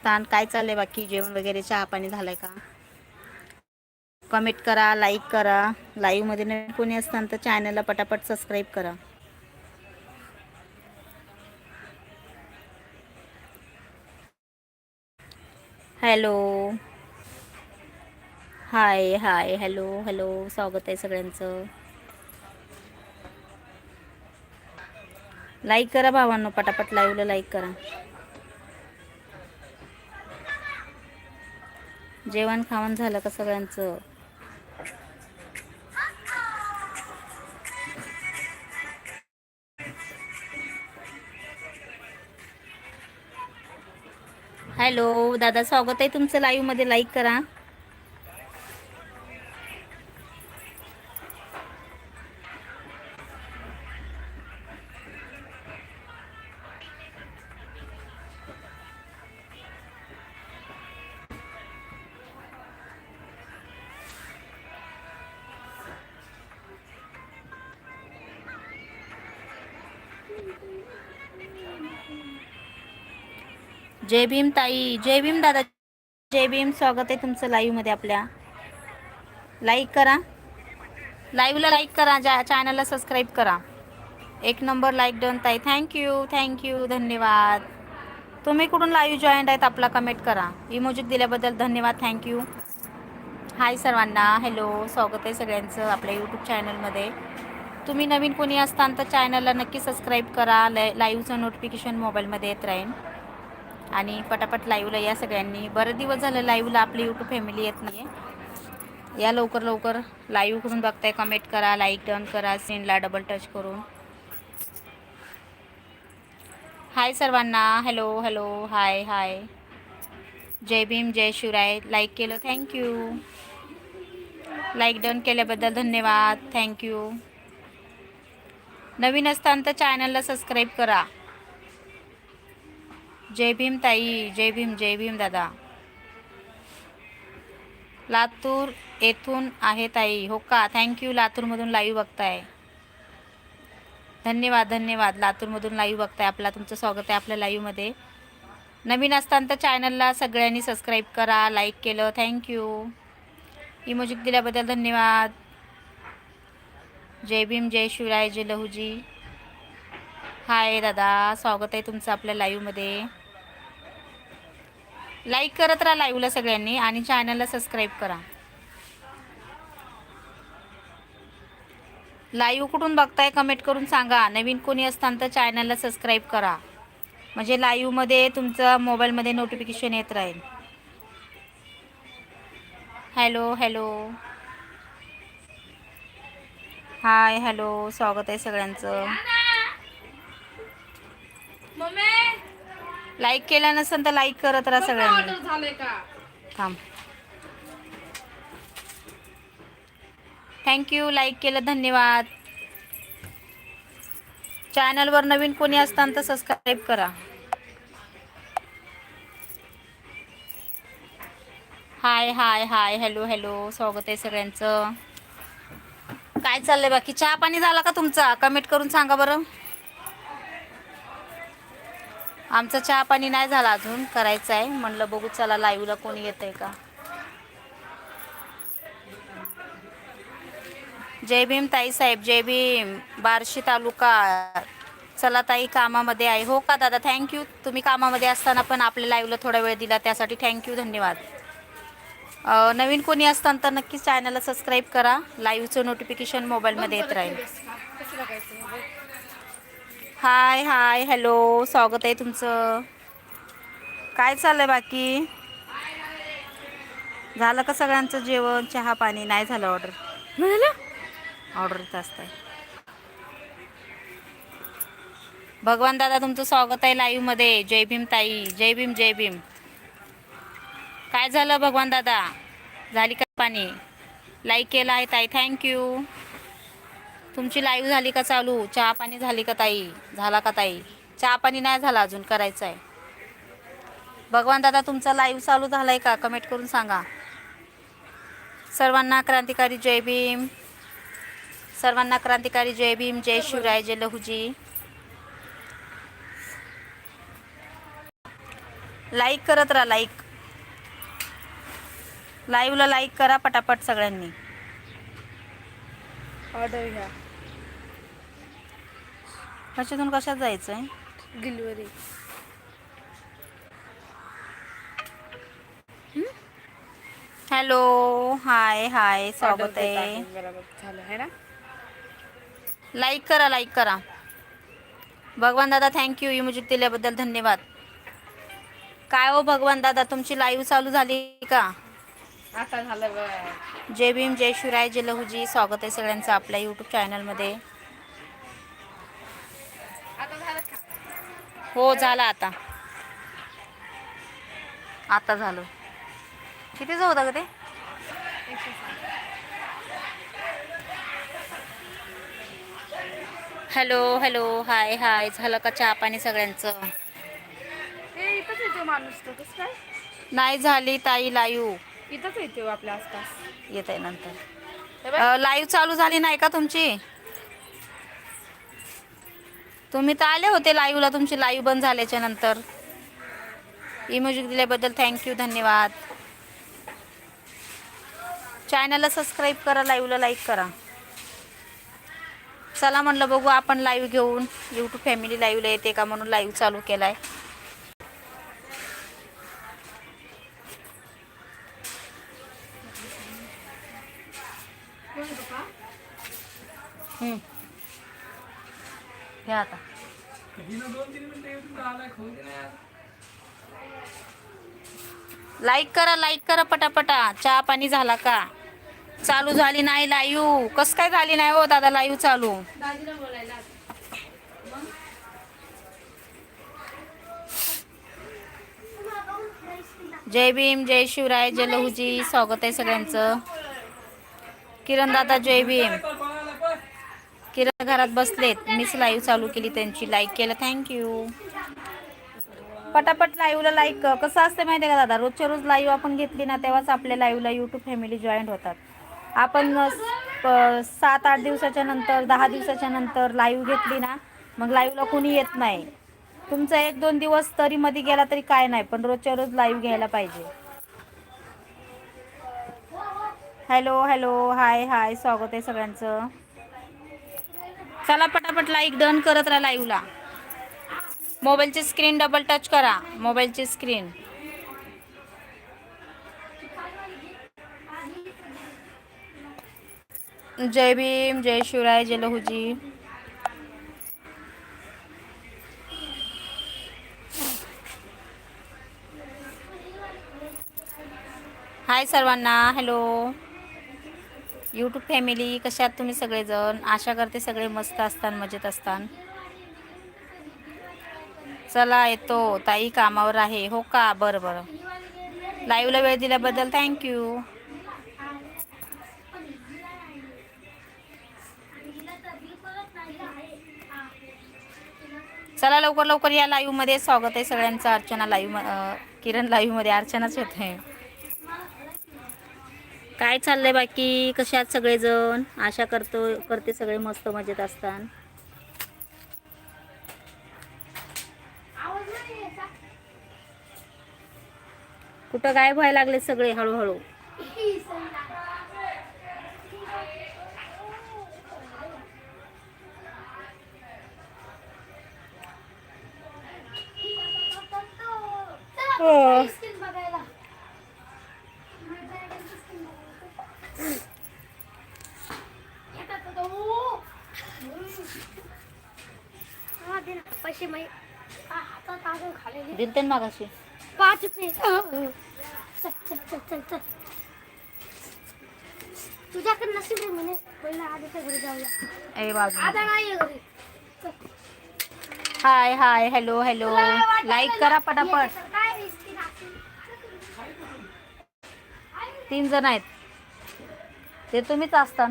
स्थान काय चाललंय बाकी? जेवण वगैरे चहा पाणी झालंय का? कमेंट करा लाईक करा. लाईव्हमध्ये नवीन कोणी असताना तर चॅनलला पटापट सबस्क्राईब करा. Hello hi hi hello hello स्वागत आहे सगळ्यांचं. लाईक करा भावांनो पटापट लाईव्हला लाईक करा. जेवण खावण झालं का सगळ्यांचं? हॅलो दादा स्वागत आहे तुमचं लाईव्हमध्ये. लाईक करा. जय भीम ताई जय भीम दादा जय भीम. स्वागत आहे तुमचं लाईव्हमध्ये आपल्या. लाईक करा. लाईव्हला लाईक करा ज्या चॅनलला सबस्क्राईब करा. एक नंबर लाईक डन ताई. थँक्यू थँक्यू धन्यवाद. तुम्ही कुठून लाईव्ह जॉईंट आहेत आपला कमेंट करा. इमोजिक दिल्याबद्दल धन्यवाद थँक्यू हाय सर्वांना. हॅलो स्वागत आहे सगळ्यांचं आपल्या यूट्यूब चॅनलमध्ये तुम्ही नवीन कोणी असताना तर चॅनलला नक्की सबस्क्राईब करा. लाईव्हचं नोटिफिकेशन मोबाईलमध्ये येत राहील आणि पटापट लाईव्हला या सगळ्यांनी. बरं दिवस झालं लाईव्हला आपली यूट्यूब फॅमिली येत नाही आहे या लवकर लवकर लाईव्ह करून बघताय कमेंट करा लाईक डन करा सीनला डबल टच करून. हाय सर्वांना. हॅलो हॅलो हाय हाय जय भीम जय शिवराय. लाईक केलं. थँक्यू लाईक डन केल्याबद्दल धन्यवाद. थँक्यू नवीन असताना तर चॅनलला सबस्क्राईब करा. जय भीम ताई जय भीम जय भीम दादा. लातूर येथून आहे ताई. हो का? थँक्यू लातूरमधून लाईव्ह बघताय. धन्यवाद धन्यवाद. लातूरमधून लाईव्ह बघताय. आपला तुमचं स्वागत आहे आपल्या लाईव्हमध्ये नवीन असताना तर चॅनलला सगळ्यांनी सबस्क्राईब करा लाईक केलं. थँक्यू इमोजिक दिल्याबद्दल धन्यवाद. जय भीम जय शिवराय जय लहूजी. हाय दादा. स्वागत आहे तुमचं आपल्या लाईव्हमध्ये लाईक करत राहा लाईव्हला सगळ्यांनी आणि चॅनलला सबस्क्राईब करा. लाईव्ह कुठून बघताय कमेंट करून सांगा. नवीन कोणी असताना तर चॅनलला सबस्क्राईब करा. म्हणजे लाईव्हमध्ये तुमचं मोबाईलमध्ये नोटिफिकेशन येत राहील. हॅलो हॅलो हाय हॅलो स्वागत आहे सगळ्यांचं. लाईक केलं नसेल तर लाईक करत राहा सगळ्यांनी. थांब. थँक्यू लाईक केलं धन्यवाद. चॅनलवर नवीन कोणी असताना तर सबस्क्राईब करा. हाय हाय हाय हॅलो हॅलो स्वागत आहे सगळ्यांचं. काय चाललंय बाकी? चहा पाणी झाला का तुमचा? कमेंट करून सांगा बरं. आमचं चहा पाणी नाही झाला अजून करायचं आहे. म्हणलं बघू चला लाईव्हला कोणी येत आहे का? जय भीम ताई साहेब जय भीम. बार्शी तालुका. चला ताई कामामध्ये आहे. हो का दादा? थँक्यू तुम्ही कामामध्ये असताना पण आपल्या लाईव्हला थोडा वेळ दिला. त्यासाठी थँक्यू धन्यवाद. नवीन कोणी असताना तर नक्कीच चॅनलला सबस्क्राईब करा. लाईव्हचं नोटिफिकेशन मोबाईलमध्ये येत राहील. हाय हाय हॅलो स्वागत आहे तुमचं. काय चाललंय बाकी? झालं का सगळ्यांचं जेवण चहा पाणी? नाही झालं ऑर्डर ऑर्डर असत आहे भगवान दादा तुमचं स्वागत आहे लाईव्हमध्ये जय भीम ताई. जय भीम जय भीम. काय झालं भगवान दादा? झाली का पाणी? लाईक केलं आहे ताई. थँक्यू तुमची लाईव्ह झाली का चालू? चहा पाणी झाली का ताई? झाला का ताई? चहा पाणी नाही झाला अजून करायचं आहे भगवान दादा तुमचा लाईव्ह चालू झाला आहे का? कमेंट करून सांगा. सर्वांना क्रांतिकारी जय भीम. सर्वांना क्रांतिकारी जय भीम जय शिवराय जय लहूजी. लाईक करत राहा लाईक लाईव्हला लाईक करा पटापट सगळ्यांनी. ऑर्डर घ्या. कशातून कशात जायचं आहे डिलिव्हरी हॅलो हाय हाय स्वागत आहे. बरोबर. झालं आहे ना? लाईक करा लाईक करा. भगवान दादा थँक्यू इमोजी दिल्याबद्दल धन्यवाद. काय हो भगवान दादा? तुमची लाईव्ह चालू झाली का? आता झालं बघ जय भीम जय शिवराय जय लहूजी. स्वागत आहे सगळ्यांचं आपल्या यूट्यूब चॅनलमध्ये? हो झाला आता. आता झालं. कितीच होतं का ते. Hello hello hi hi. झालं का चहा पाणी सगळ्यांचं? नाही झाली ताई लाईव्ह इथंच येतो आपल्या आसपास. येत आहे नंतर. हे बघ. लाईव्ह चालू झाली नाही का तुमची? तुम्ही तर आले होते लाईव्हला तुमची लाईव्ह बंद झाल्याच्यानंतर. इमोजी दिल्याबद्दल थँक्यू धन्यवाद. चॅनलला सबस्क्राईब करा लाईव्हला लाईक करा. चला म्हणलं बघू आपण लाईव्ह घेऊन. यूट्यूब फॅमिली लाईव्हला येते का म्हणून लाईव्ह चालू केलाय. हम्म. घ्या आता. लाईक करा लाईक करा पटापटा. चहा पाणी झाला का? चालू झाली नाही लाईव्ह कस काय झाली नाही हो दादा लाईव्ह चालू? जय भीम जय शिवराय जय लहूजी. स्वागत आहे सगळ्यांचं. किरण दादा जय भीम. किरण घरात बसलेत. मीच लाईव्ह चालू केली त्यांची. लाईक केलं. थँक्यू पटापट लाईव्हला लाईक कसं असतं माहिती आहे का दादा? रोजच्या रोज लाईव्ह आपण घेतली ना तेव्हाच आपल्या लाईव्हला यूट्यूब फॅमिली जॉईंट होतात. आपण सात आठ दिवसाच्या नंतर दहा दिवसाच्या नंतर लाईव्ह घेतली ना मग लाईव्हला कोणी येत नाही. तुमचा एक दोन दिवस तरी मध्ये गेला तरी काय नाही पण रोजच्या रोज लाईव्ह घ्यायला पाहिजे. हॅलो हॅलो हाय हाय स्वागत आहे सगळ्यांचं. चला पटापट लाईक डन करत राहा लाईव्हला मोबाईलची स्क्रीन डबल टच करा. मोबाईलची स्क्रीन जय भीम जय शिवराय जय लहूजी. हाय सर्वांना हॅलो यूट्यूब फॅमिली कशा आहात तुम्ही सगळेजण? आशा करते सगळे मस्त असतान मजेत असतान. चला येतो. ताई कामावर आहे. हो का? बरं बरं. लाईव्हला वेळ दिल्याबद्दल थँक्यू चला लवकर लवकर या लाईव्हमध्ये स्वागत आहे सगळ्यांचं. अर्चना लाईव्ह किरण लाईव्हमध्ये अर्चनाच होत आहे काय चाललंय बाकी? कसे आहात सगळेजण? आशा करतो करते सगळे मस्त मजेत असतात कुठं गायब व्हायला लागले सगळे हळूहळू? हो. पैसे मै हातात अजून दिलते ना मागाशी. पाच तुझ्याकडे नसीब आहे म्हणे. पहिला आधीच्या घरी जाऊया. ए बाजू आता नाही घरी. Hi hi. Hello hello like करा पटापट? तीन जण आहेत. ते तुम्हीच असता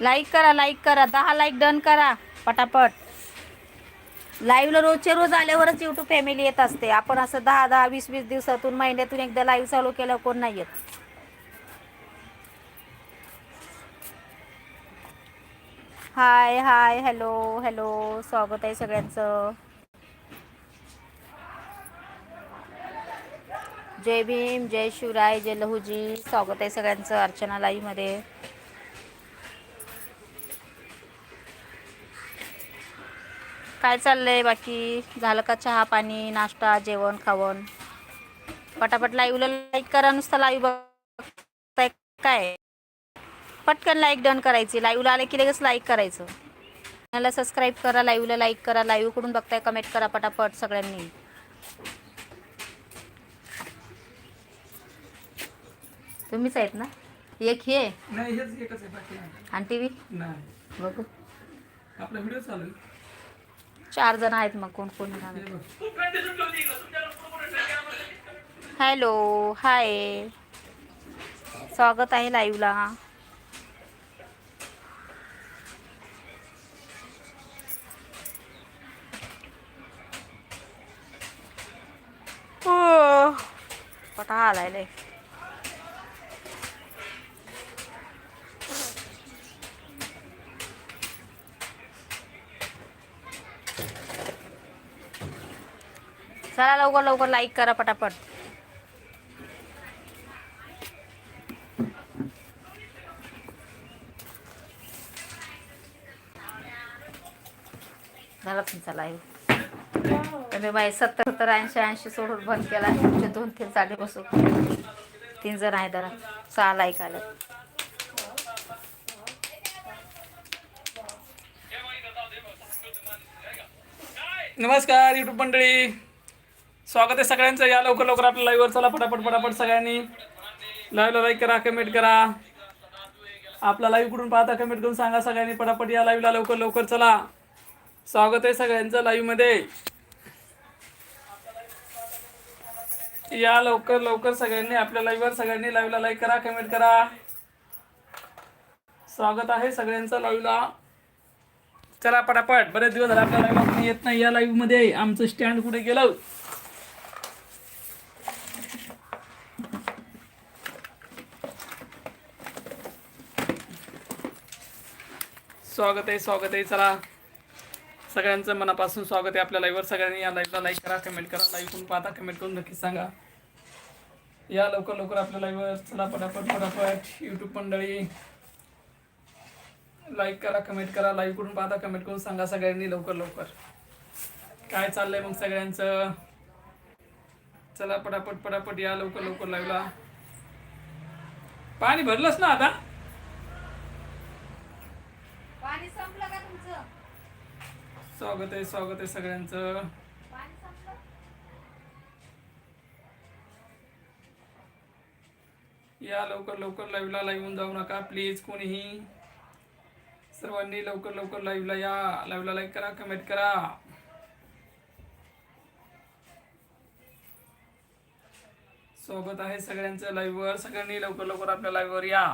लाईक करा लाईक करा. दहा लाईक डन करा. पटापट. लाईव्हला रोजच्या रोज आल्यावरच युट्यूब फॅमिली येत असते. आपण असं दहा दहा वीस वीस दिवसातून महिन्यातून एकदा लाईव्ह चालू केल्यावर कोण नाही येत. हाय हाय हॅलो हॅलो स्वागत आहे सगळ्यांचं. जय भीम जय शिवराय जय लहूजी. स्वागत आहे सगळ्यांचं अर्चना लाईव्हमध्ये काय चाललंय बाकी? झालं का चहा पाणी नाश्ता जेवण खावण? पटापट लाईव्हला लाईक करा नुसतं लाईव्ह बघताय काय? पटकन लाईक डन करायची. लाईव्हला आले की लगेच लाईक करायचं. चॅनलला सबस्क्राईब करा लाईव्हला लाईक करा लाईव्हकडून बघताय कमेंट करा पटापट सगळ्यांनी. तुम्हीच आहेत ना? एक हे. आणि टी व्ही बघू. आपला व्हिडिओ चालू. चार जण आहेत मग कोण कोण हॅलो हाय. स्वागत आहे लाईव्हला पटा आलाय चला लवकर लवकर लाईक करा पटापट. झाला तुमचा लाईव्ह तुम्ही बाई सत्तर सत्तर ऐंशी ऐंशी सोडून बंद केला. तुमचे दोन तीन साडे बसून तीन जण आहे जरा. सहा लाईक आले. नमस्कार युट्यूब मंडळी. स्वागत आहे सगळ्यांचं. या लवकर लवकर आपल्या लाईव्हवर चला. पटापट पटापट सगळ्यांनी. लाईव्हला लाईक करा कमेंट करा. आपला लाईव्ह कुठून पाहता कमेंट करून सांगा सगळ्यांनी. पटापट या लाईव्हला लवकर लवकर चला. स्वागत आहे सगळ्यांचं लाईव्हमध्ये या लवकर लवकर सगळ्यांनी आपल्या लाईव्हवर सगळ्यांनी लाईव्हला लाईक करा कमेंट करा. स्वागत आहे सगळ्यांचं लाईव्हला चला पटापट. बरेच दिवस झाले आपल्या लाईव्ह येत नाही. या लाईव्हमध्ये आमचं स्टँड कुठे गेलं? स्वागत आहे स्वागत आहे. चला. सगळ्यांचं मनापासून स्वागत आहे आपल्या लाईव्हवर सगळ्यांनी या लाईव्हला लाईक करा कमेंट करा. लाईव्ह करून पाहता कमेंट करून नक्कीच सांगा. या लवकर लवकर आपल्या लाईव्हवर चला पटापट पटापट. यूट्यूब मंडळी. लाईक करा कमेंट करा. लाईव्ह करून पाहता कमेंट करून सांगा सगळ्यांनी लवकर लवकर. काय चाललंय मग सगळ्यांचं? चला पटापट पटापट या लवकर लवकर लाईव्हला पाणी भरलंच ना आता पाणी संपलं का तुमचं स्वागत आहे स्वागत आहे सगळ्यांचं. या लवकर लवकर लाईव्हला लाईव्ह होऊन जाऊ नका प्लीज कोणीही. सर्वांनी लवकर लवकर लाईव्हला या लाईव्हला लाईक करा कमेंट करा. स्वागत आहे सगळ्यांचं लाईव्हवर सगळ्यांनी लवकर लवकर आपल्या लाईव्हवर या.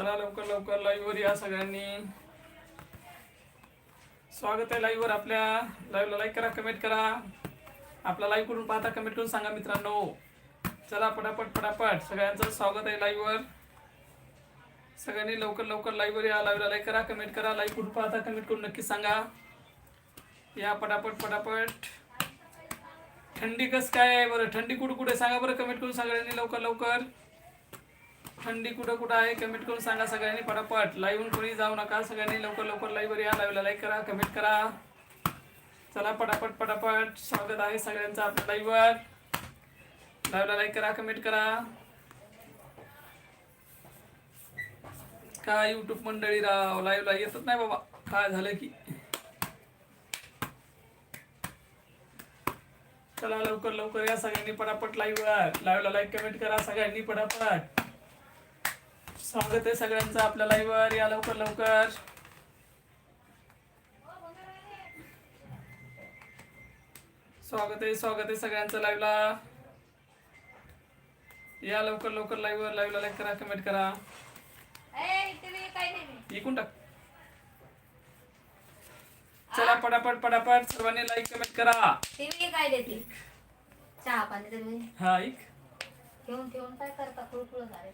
चला लवकर लवकर लाईव्हवर या सगळ्यांनी. स्वागत आहे लाईव्हवर आपल्या लाईव्हला लाईक करा कमेंट करा. आपला लाईव्ह करून पाहता कमेंट करून सांगा मित्रांनो. चला पटापट पटापट. सगळ्यांचं स्वागत आहे लाईव्हवर सगळ्यांनी लवकर लवकर लाईव्हवर या लाईव्हला लाईक करा कमेंट करा. लाईव्ह करून पाहता कमेंट करून नक्की सांगा. या पटापट पटापट. थंडी कसं काय आहे बरं? थंडी कुठं कुठे सांगा बरं कमेंट करून सगळ्यांनी लवकर लवकर. थंडी कुठं कुठं आहे कमेंट करून सांगा सगळ्यांनी. पटापट. लाईव्ह कोणी जाऊ नका. सगळ्यांनी लवकर लवकर लाईव्हवर या. लाईव्हला लाईक करा कमेंट करा. चला पटापट पटापट. स्वागत आहे सगळ्यांचं आपल्या लाईव्हवर लाईव्हला लाईक करा कमेंट करा. काय युट्यूब मंडळी राव? लाईव्हला येतच नाही बाबा. काय झालं की? चला लवकर लवकर या सगळ्यांनी पटापट लाईव्हवर लाईव्हला लाईक कमेंट करा सगळ्यांनी पटापट. स्वागत आहे सगळ्यांचं आपल्या लाईव्हवर या लवकर लवकर. स्वागत आहे स्वागत आहे सगळ्यांचं लाईव्हला या लवकर लवकर लाईव्हवर लाईव्हला लाईक करा कमेंट करा. ऐकून टाक. चला पटापट पटापट. सर्वांनी लाईक कमेंट करा. टीव्ही काय देते चहा पाणी हा ऐक ठेवून ठेवून काय करता? कुळकुळ झाले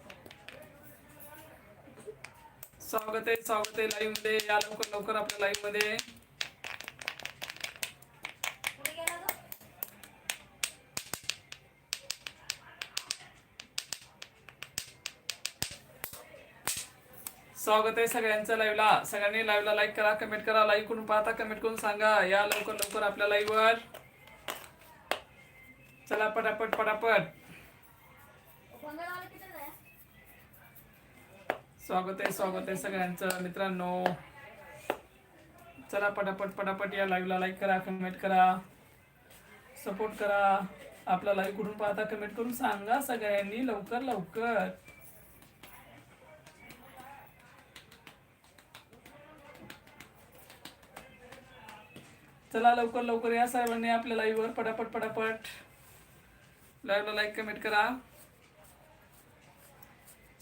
स्वागत आहे स्वागत आहे. लाईव्हमध्ये या लवकर लवकर आपल्या लाईव्हमध्ये. स्वागत आहे सगळ्यांचं लाईव्हला सगळ्यांनी लाईव्हला लाईक करा कमेंट करा लाईव्ह करून पाहता कमेंट करून सांगा. या लवकर लवकर आपल्या लाईव्हवर चला पटापट पटापट. स्वागत आहे स्वागत आहे सगळ्यांचं. मित्रांनो चला पटापट पटापट या लाईव्हला लाईक करा कमेंट करा सपोर्ट करा. आपला लाईव्ह कुठून पाहता कमेंट करून सांगा सगळ्यांनी लवकर लवकर. चला लवकर लवकर या सर्वांनी आपल्या लाईव्हवर पटापट पटापट. लाईव्हला लाईक कमेंट करा.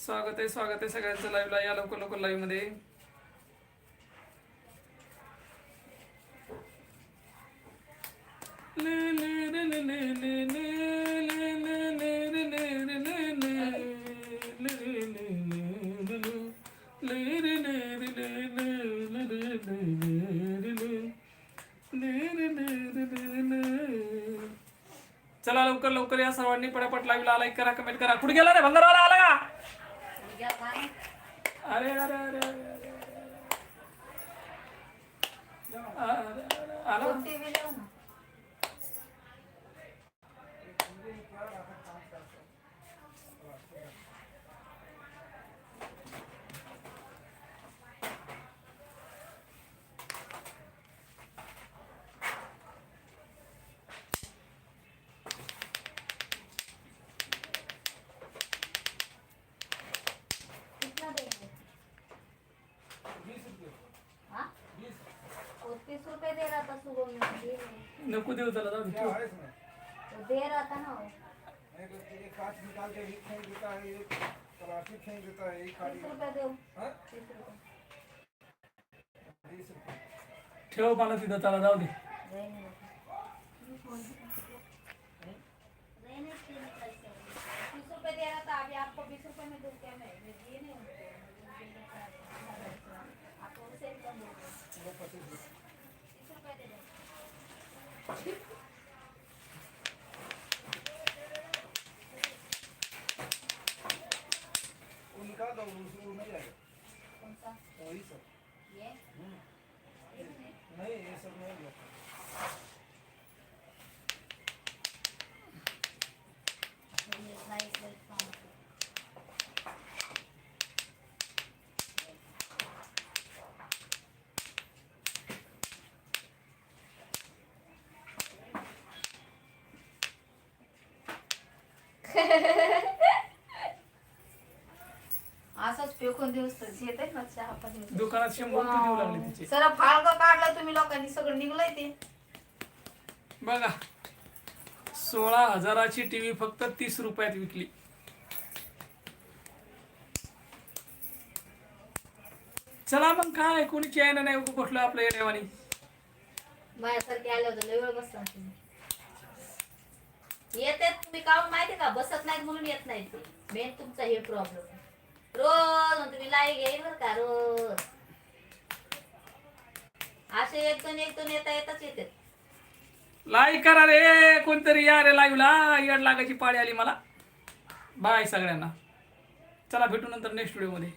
स्वागत आहे स्वागत आहे सगळ्यांचं लाईव्हला या लवकर लवकर लाईव्हमध्ये. चला लवकर लवकर या सर्वांनी पटापट लाईव्हला लाईक करा कमेंट करा. कुठे गेला रे? भंगारवाला आला? अरे अरे अरे नको देऊ त्याला जाऊ दे ठेव. दे रहा था ना वो। एक कांच निकाल के एक फेंक देता है एक तराशी फेंक देता है एक खाली तीस रुपये दो हाँ? तीस रुपये बीस रुपये ठेव मला तिथं त्याला जाऊ दो, निकल से। तीस रुपये दे रहा था अभी आपको बीस रुपये में दूँ क्या मैं मैं दिए नहीं उनको आपको उसे भी कम दे दो। तीस रुपये दे दो वो निकाल दो उसको नहीं आएगा कौन सा वही सब ये नहीं ये सब नहीं फेकून ना चहा पण दुकानात शंभर रुपये देऊ लागले तिचे. सर फाळग काढलं तुम्ही लोकांनी सगळं निघलंय ते. बघा सोळा हजाराची टीव्ही फक्त तीस रुपयात विकली. चला मग काय कोणी चॅन नाही कुठलं आपल्या येण्यावानी माझ्यासारखे आले होते लय वेळ बसला तुम्ही येते तुम्ही काहून माहिती का? बसत नाहीत म्हणून येत नाहीत. ते मेन तुमचा हे प्रॉब्लेम रोज म्हणते मी लाई घेईल बर का रोज. असे एक दोन एक दोन येता येतच येते लाईक करा रे कोणतरी या रे लाईव्हला येड लागायची पाळी आली मला. बाय सगळ्यांना. चला भेटू नंतर नेक्स्ट व्हिडिओमध्ये